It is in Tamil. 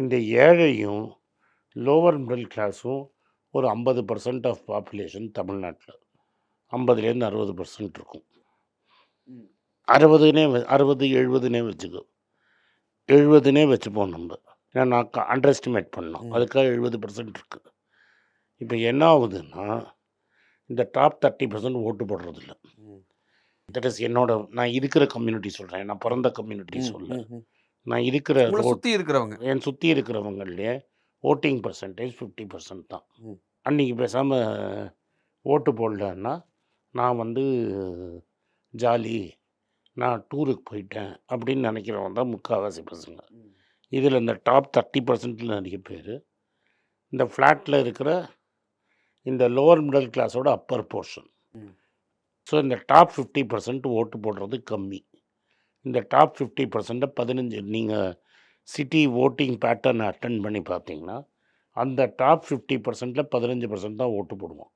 இந்த ஏழையும் லோவர் மிடில் கிளாஸும் ஒரு ஐம்பது பர்சன்ட் ஆஃப் பாப்புலேஷன் தமிழ்நாட்டில். ஐம்பதுலேருந்து அறுபது பர்சன்ட் இருக்கும். அறுபதுனே அறுபது எழுபதுனே வச்சுக்கோ. எழுபதுனே வச்சுப்போம் நம்ம. ஏன்னா நான் அண்டர் எஸ்டிமேட் பண்ணோம். அதுக்காக எழுபது பர்சன்ட் இருக்குது இப்போ என்ன ஆகுதுன்னா இந்த டாப் தேர்ட்டி பர்சன்ட் ஓட்டு போடுறதில்ல. தட் இஸ் என்னோட நான் இருக்கிற கம்யூனிட்டி சொல்கிறேன் நான் பிறந்த கம்யூனிட்டி சொல்ல. நான் இருக்கிற சுத்தி இருக்கிறவங்க என் சுற்றி இருக்கிறவங்களே ஓட்டிங் பர்சன்டேஜ் ஃபிஃப்டி பர்சன்ட் தான். அன்றைக்கி பேசாமல் ஓட்டு போடலன்னா நான் வந்து ஜாலி நான் டூருக்கு போயிட்டேன் அப்படின்னு நினைக்கிறவங்க தான் முக்கால்வாசி பசங்க. இதில் இந்த டாப் தேர்ட்டி பர்சன்ட்டில் நிறைய பேர் இந்த ஃப்ளாட்டில் இருக்கிற இந்த லோவர் மிடில் கிளாஸோட அப்பர் போர்ஷன். ஸோ இந்த டாப் ஃபிஃப்டி பர்சன்ட் ஓட்டு போடுறது கம்மி இந்த டாப் ஃபிஃப்டி பர்சன்ட்டை பதினஞ்சு நீங்கள் சிட்டி ஓட்டிங் பேட்டர்னை அட்டன் பண்ணி பார்த்தீங்கன்னா அந்த டாப் ஃபிஃப்டி பர்சன்ட்டில் பதினஞ்சு பர்சன்ட் தான் ஓட்டு போடுவோம்.